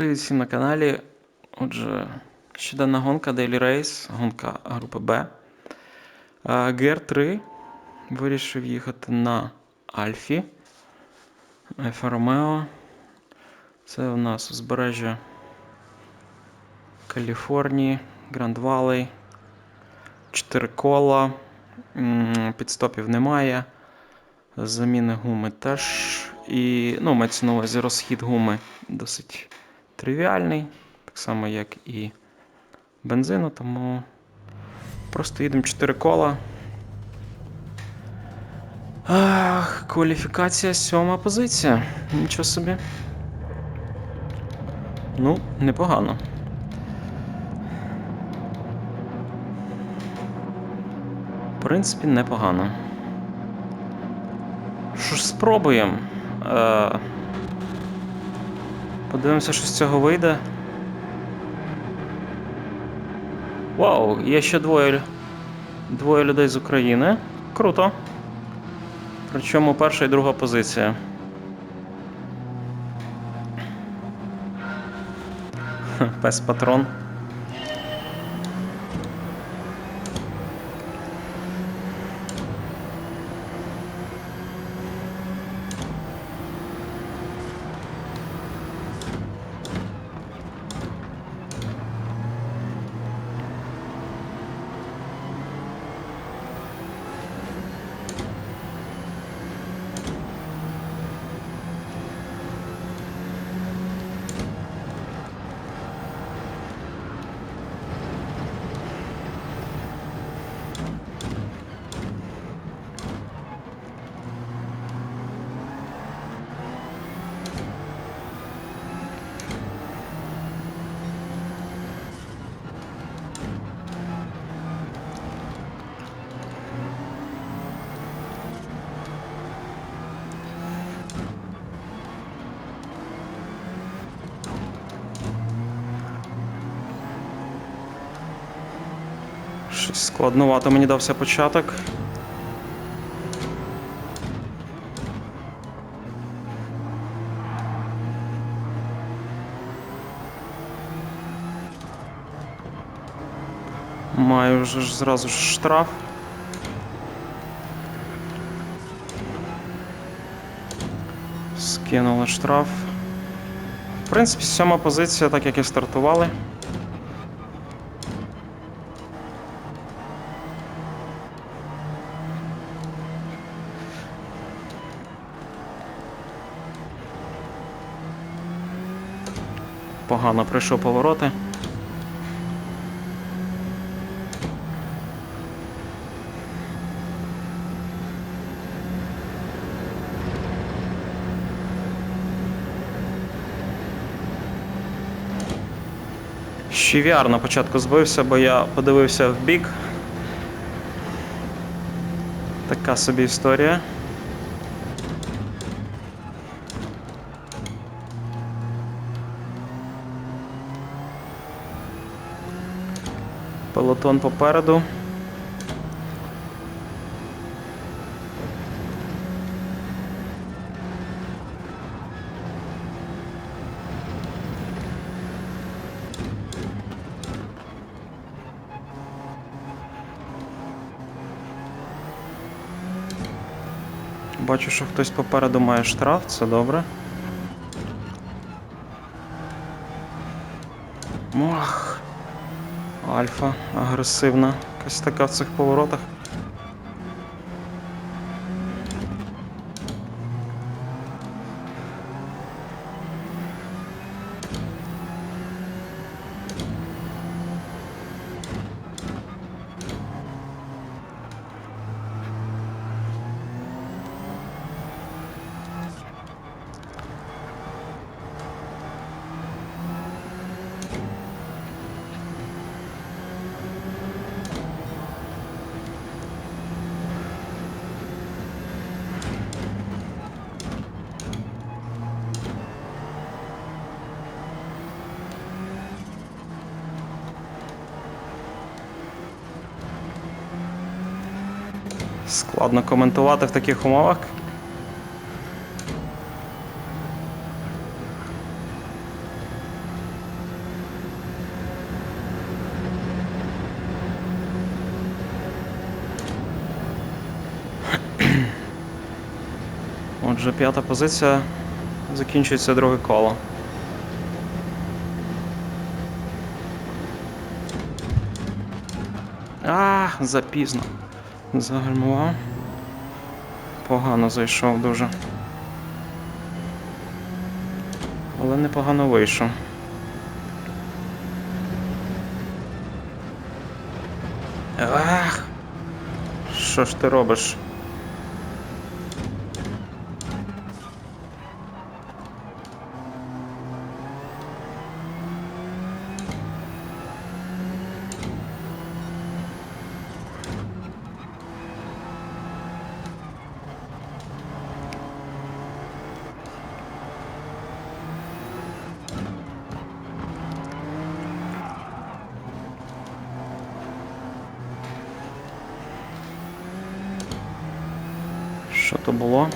Привіт всім на каналі. Отже, щоденна гонка Daily Race, гонка групи Б. ГР3 вирішив їхати на Альфі. Альфа Ромео. Це у нас узбережжя Каліфорнії, Гранд Валей. Чотири кола. Підстопів немає. Заміни гуми теж. І, ну, мається на увазі розхід гуми досить тривіальний, так само, як і бензину, тому просто їдемо 4 кола. Ах, кваліфікація сьома позиція. Нічого собі. Ну, непогано. В принципі, непогано. Що ж, спробуємо. Е, подивимося, що з цього вийде. Вау, є ще двоє, двоє людей з України. Круто. Причому перша і друга позиція. Пес патрон. Щось складновато мені дався початок. Маю вже ж зразу ж штраф. Скинули штраф. В принципі, сьома позиція, так як і стартували. Погано пройшов повороти. VR на початку збився, бо я подивився в бік. Така собі історія. Пелотон попереду. Бачу, що хтось попереду має штраф, це добре. Ох. Альфа агресивна. Якась така в цих поворотах. Складно коментувати в таких умовах. Отже, п'ята позиція закінчується друге коло. А, запізно. Загальмував. Погано зайшов дуже. Але непогано вийшов. Ах! Що ж ти робиш? Що то було?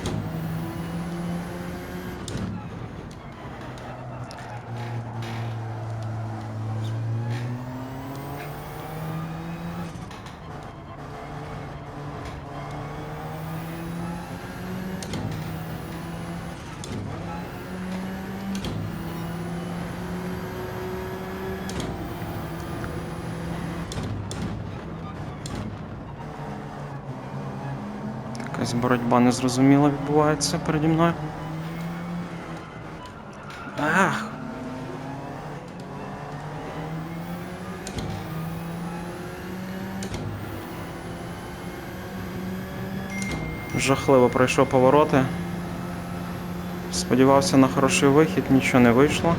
Якась боротьба незрозуміла відбувається переді мною. Ах! Жахливо пройшов повороти. Сподівався на хороший вихід, нічого не вийшло.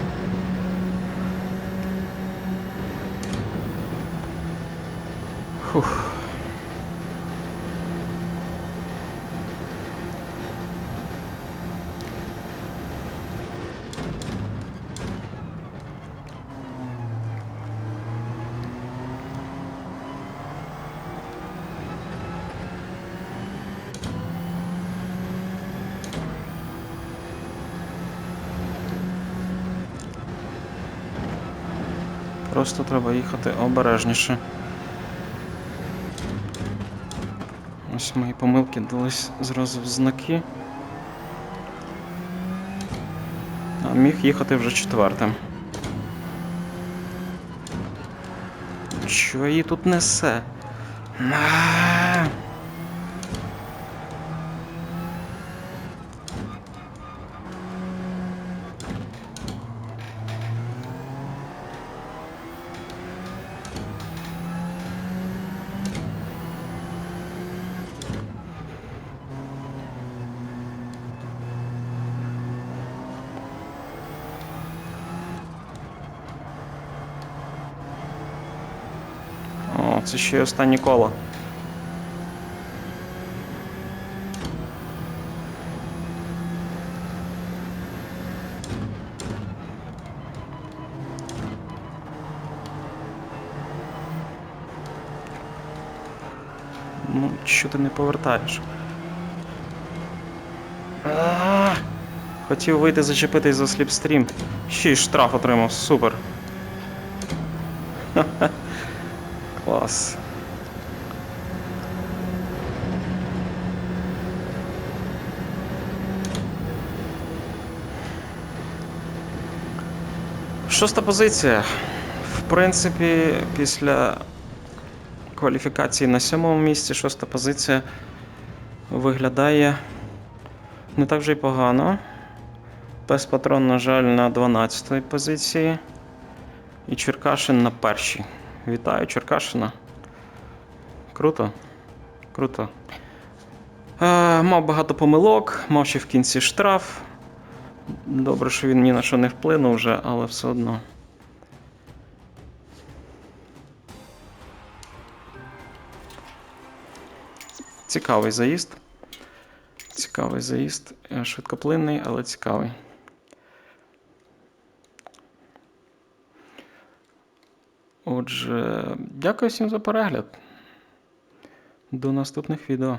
Просто треба їхати обережніше. Ось мої помилки дались зразу в знаки. А міг їхати вже четвертим. Що її тут несе? Це ще й останнє коло. Ну, що ти не повертаєш? А, Хотів вийти зачепитись за сліпстрім. Ще й штраф отримав, супер. Клас. Шоста позиція. В принципі, після кваліфікації на сьомому місці, шоста позиція виглядає не так вже й погано. Пес патрон, на жаль, на 12 позиції. І Черкашин на першій. Вітаю, Черкашина. Круто. Круто. Е, мав багато помилок, мав ще в кінці штраф. Добре, що він ні на що не вплинув вже, але все одно. Цікавий заїзд. Цікавий заїзд. Е, Швидкоплинний, але цікавий. Отже, дякую всім за перегляд. До наступних відео.